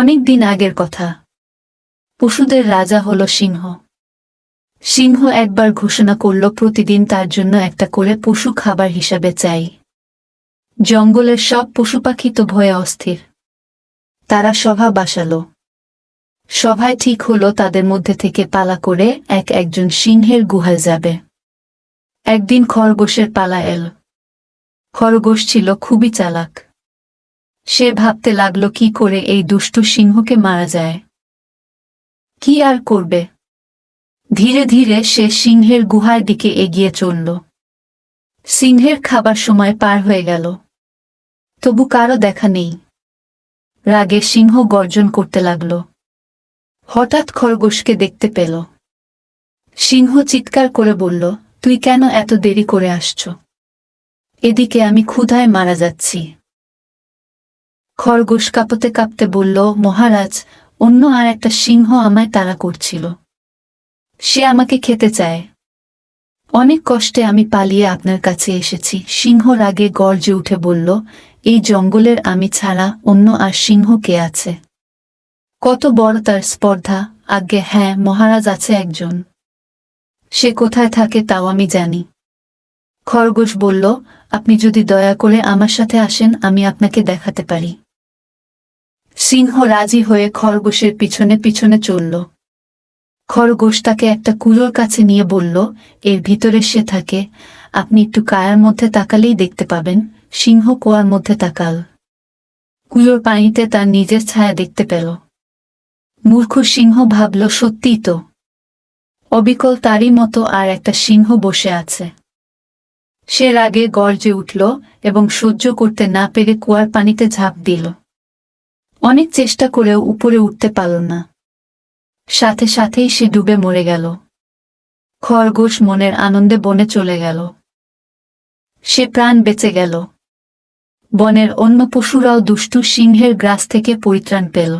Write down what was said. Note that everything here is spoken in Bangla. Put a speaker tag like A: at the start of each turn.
A: অনেক দিন আগের কথা। পশুদের রাজা হল সিংহ। সিংহ একবার ঘোষণা করল প্রতিদিন তার জন্য একটা করে পশু খাবার হিসাবে চাই। জঙ্গলের সব পশু পাখি তো ভয়ে অস্থির। তারা সভা বাসালো। সভায় ঠিক হলো তাদের মধ্যে থেকে পালা করে এক একজন সিংহের গুহায় যাবে। একদিন খরগোশের পালা এল। খরগোশ ছিল খুবই চালাক। সে ভাবতে লাগল কি করে এই দুষ্টু সিংহকে মারা যায়। কি আর করবে? ধীরে ধীরে সে সিংহের গুহার দিকে এগিয়ে চলল। সিংহের খাবার সময় পার হয়ে গেল। তবু কারও দেখা নেই। রাগে সিংহ গর্জন করতে লাগল। হঠাৎ খরগোশকে দেখতে পেল। সিংহ চিৎকার করে বলল, তুই কেন এত দেরি করে আসছ? এদিকে আমি ক্ষুধায় মারা যাচ্ছি। খরগোশ কাঁপতে কাঁপতে বলল, মহারাজ, অন্য আর একটা সিংহ আমায় তাড়া করছিল। সে আমাকে খেতে চায়। অনেক কষ্টে আমি পালিয়ে আপনার কাছে এসেছি। সিংহ রাগে গর্জে উঠে বলল, এই জঙ্গলের আমি ছাড়া অন্য আর সিংহ কে আছে? কত বড় তার স্পর্ধা। আজ্ঞে হ্যাঁ মহারাজ আছে একজন। সে কোথায় থাকে তাও আমি জানি। খরগোশ বলল, আপনি যদি দয়া করে আমার সাথে আসেন, আমি আপনাকে দেখাতে পারি। সিংহ রাজি হয়ে খরগোশের পিছনে পিছনে চলল। খরগোশ তাকে একটা কুলোর কাছে নিয়ে বলল, এর ভিতরে সে থাকে। আপনি একটু কায়ার মধ্যে তাকালেই দেখতে পাবেন। সিংহ কুয়ার মধ্যে তাকাল। কুলোর পানিতে তার নিজের ছায়া দেখতে পেল। মূর্খ সিংহ ভাবল, সত্যিই তো। অবিকল তারই মতো আর একটা সিংহ বসে আছে। সে রাগে গর্জে উঠল এবং সহ্য করতে না পেরে কুয়ার পানিতে ঝাঁপ দিল। অনেক চেষ্টা করেও উপরে উঠতে পারল না। সাথে সাথেই সে ডুবে মরে গেল। খরগোশ মনের আনন্দে বনে চলে গেল। সে প্রাণ বেঁচে গেল। বনের অন্য পশুরাও দুষ্টু সিংহের গ্রাস থেকে পরিত্রাণ পেল।